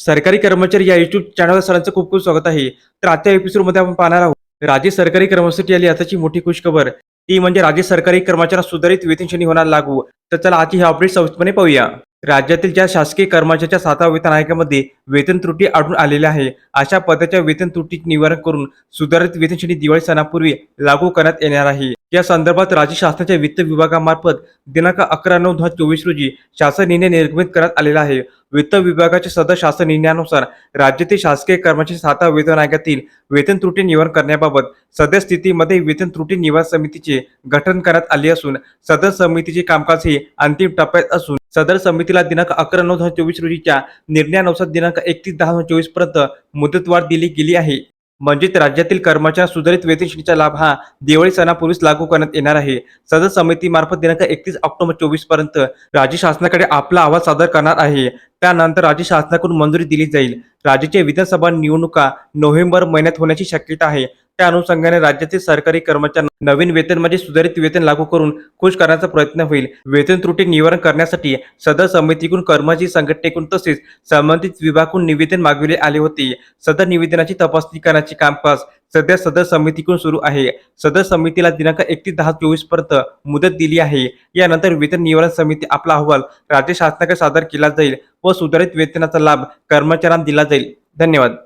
सरकारी कर्मचारी या युट्यूब चॅनलवर सरांचं खूप खूप स्वागत आहे. तर आजच्या एपिसोडमध्ये आपण पाहणार आहोत राज्य सरकारी कर्मचारी आली आताची मोठी खुशखबर. ती म्हणजे राज्य सरकारी कर्मचाऱ्यांना सुधारित वेतन श्रेणी होणार लागू. तर चला आजची ही अपडेट संक्षिप्तपणे पाहूया. राज्यातील ज्या शासकीय कर्मचाऱ्याच्या सातव्या वेतन आयोगामध्ये वेतन त्रुटी आढळून आलेल्या आहे. अशा पदाच्या वेतन त्रुटी निवारण करून सुधारित वेतन श्रेणी दिवाळी सणापूर्वी लागू करण्यात येणार आहे. या संदर्भात राज्य शासनाच्या वित्त विभागामार्फत दिनांक अकरा नऊ दोन हजार चोवीस रोजी शासन निर्णय निर्गमित करण्यात आलेला आहे. वित्त विभागाच्या सदर शासन निर्णयानुसार राज्यातील शासकीय कर्मचारी सातव्या वेतन आयोगातील वेतन त्रुटी निवारण करण्याबाबत सद्यस्थितीमध्ये वेतन त्रुटी निवारण समितीचे गठन करण्यात आले असून सदर समितीचे कामकाज हे अंतिम टप्प्यात असून सदर समितीला दिनांक अकरा नऊ दोन हजार चोवीस रोजीच्या निर्णयानुसार दिनांक एकतीस दहा हजार चोवीसपर्यंत मुदतवाढ दिली गेली आहे. म्हणजेच राज्यातील कर्मचाऱ्यांना सुधारित वेतन श्रेणीचा लाभ हा दिवाळी सणापूर्वीच लागू करण्यात येणार आहे. सदर समितीमार्फत दिनांक एकतीस ऑक्टोबर चोवीसपर्यंत राज्य शासनाकडे आपला अहवाल सादर करणार आहे. त्यानंतर राज्य शासनाकडून मंजुरी दिली जाईल. राज्याच्या विधानसभा निवडणुका नोव्हेंबर महिन्यात होण्याची शक्यता आहे. त्या अनुषंगाने राज्यातील सरकारी कर्मचाऱ्यांना नवीन वेतनमध्ये म्हणजे सुधारित वेतन लागू करून खुश करण्याचा प्रयत्न होईल. वेतन त्रुटी निवारण करण्यासाठी सदर समितीकडून कर्मचारी संघटनेकडून तसेच संबंधित विभागून निवेदन मागविले आले होते. सदर निवेदनाची तपासणी करण्याचे कामकाज सध्या सदर समितीकडून सुरू आहे. सदर समितीला दिनांक एकतीस दहा चोवीसपर्यंत मुदत दिली आहे. यानंतर वेतन निवारण समिती आपला अहवाल राज्य शासनाकडे सादर केला जाईल व सुधारित वेतनाचा लाभ कर्मचाऱ्यांना दिला जाईल. धन्यवाद.